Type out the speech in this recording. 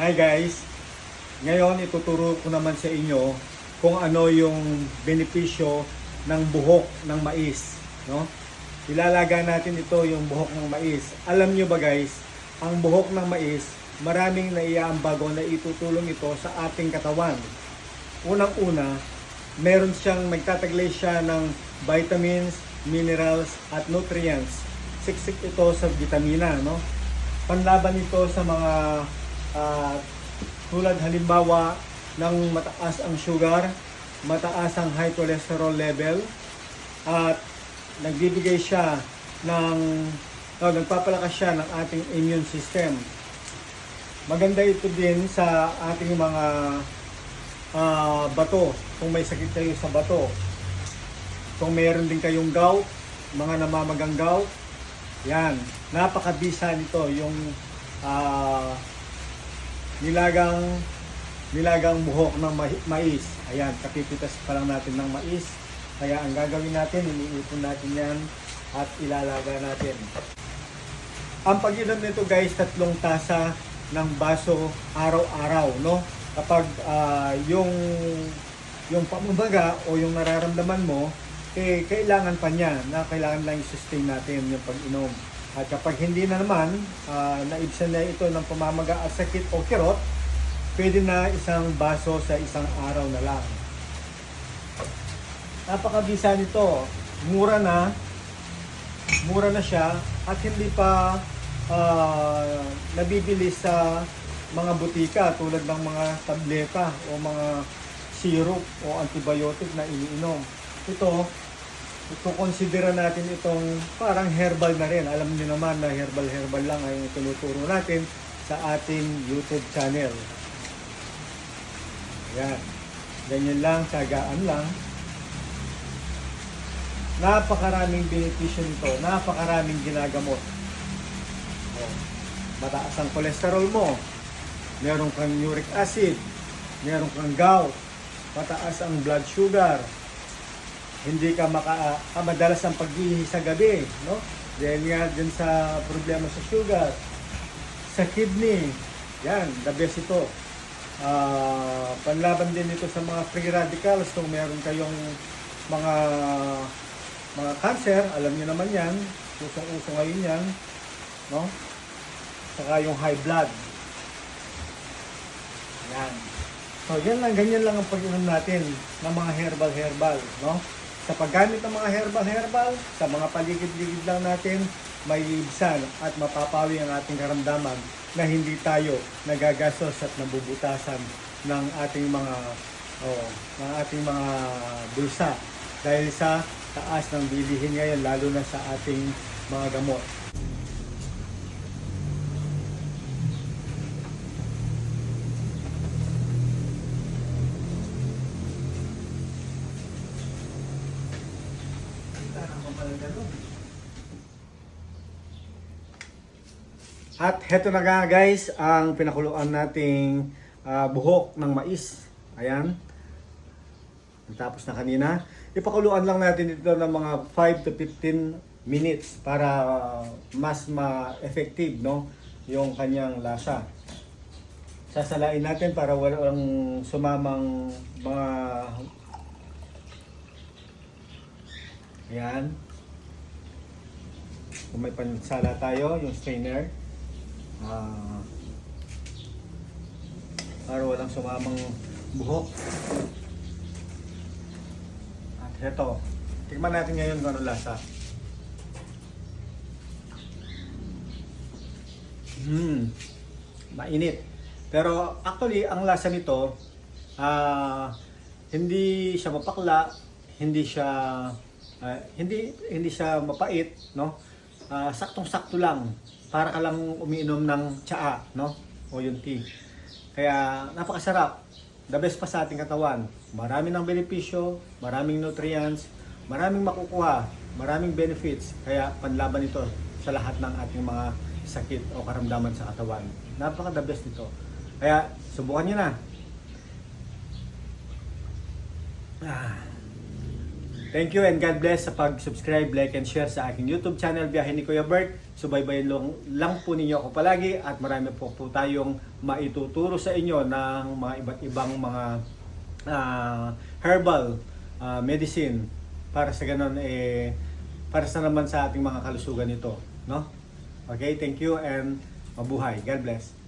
Hi guys! Ngayon ituturo ko naman sa inyo kung ano yung benepisyo ng buhok ng mais. No? Ilalaga natin ito yung buhok ng mais. Alam nyo ba guys, ang buhok ng mais, maraming naiaambag o naitutulong ito sa ating katawan. Unang-una, meron siyang nagtataglay siya ng vitamins, minerals, at nutrients. Siksik ito sa vitamina, no? Panlaban ito sa mga ah, tulad halimbawa ng mataas ang sugar, mataas ang high cholesterol level, at nagbibigay siya ng, oh, nagpapalakas siya ng ating immune system. Maganda ito din sa ating mga ah, bato, kung may sakit kayo sa bato. Kung mayroon din kayong gout, mga namamagang gout, yan, napakabisa nito yung ah, nilagang nilagang buhok ng mai- mais. Ayan, kapipitas pa lang natin ng mais. Kaya ang gagawin natin, iniipon natin yan at ilalaga natin. Ang pag-inom nito guys, tatlong tasa ng baso araw-araw, no? Kapag ah, yung yung pamamaga o yung nararamdaman mo, eh, kailangan pa niya na kailangan lang i-sustain natin yung pag-inom. At kapag hindi na naman, uh, naibsan na ito ng pamamaga at sakit o kirot, pwede na isang baso sa isang araw na lang. Napakabisa nito. Mura na. Mura na siya at hindi pa ah, nabibili sa mga butika tulad ng mga tableta o mga syrup o antibiotic na iniinom. Ito, ito konsidera natin itong parang herbal na rin. Alam niyo naman na herbal-herbal lang ay tinuturo natin sa ating YouTube channel. Yan. Ganyan lang, tsagaan lang. Napakaraming benepisyo nito. Napakaraming ginagamot. Oh, mataas ang kolesterol mo. Meron kang uric acid. Meron kang gout. Mataas ang blood sugar. Hindi ka maka ah, madalas ang pag sa gabi, no? Dahil nga din sa problema sa sugar. Sa kidney. Yan, the best ito. Ah, panlaban din ito sa mga free radicals kung meron kayong mga mga cancer, alam niyo naman yan, usong-uso ngayon yan, no? Saka yung high blood. Yan. So, yan lang, ganyan lang ang pag-inom natin ng mga herbal-herbal, no? Sa paggamit ng mga herbal-herbal, sa mga paligid-ligid lang natin, may ibsan at mapapawi ang ating karamdaman na hindi tayo nagagastos at nabubutasan ng ating mga oh, ng ating mga bulsa dahil sa taas ng bilihin ngayon lalo na sa ating mga gamot. At heto na nga guys, ang pinakuluan nating ah, buhok ng mais. Ayan. Tapos na kanina. Ipakuluan lang natin ito ng mga 5 to 15 minutes para mas ma-effective no yung kanyang lasa. Sasalain natin para walang sumamang mga Ayan. Kung may pansala tayo, yung strainer. Ah, para walang sumamang buhok. At heto, tikman natin ngayon kung ano lasa. Hmm, mainit. Pero actually, ang lasa nito, ah, hindi siya mapakla, hindi siya ah, hindi hindi siya mapait, no? Ah, saktong-sakto lang para ka lang umiinom ng tsaa, no? O yung tea. Kaya napakasarap. The best pa sa ating katawan. Marami ng benepisyo, maraming nutrients, maraming makukuha, maraming benefits. Kaya panlaban ito sa lahat ng ating mga sakit o karamdaman sa katawan. Napaka the best nito. Kaya subukan nyo na. Ah. Thank you and God bless sa pag-subscribe, like, and share sa aking YouTube channel, Biyahe ni Kuya Bert. Subaybayan lang, lang po ninyo ako palagi at marami po po tayong maituturo sa inyo ng mga iba't ibang mga ah, herbal ah, medicine para sa ganun eh para sa naman sa ating mga kalusugan ito, no? Okay, thank you and mabuhay. God bless.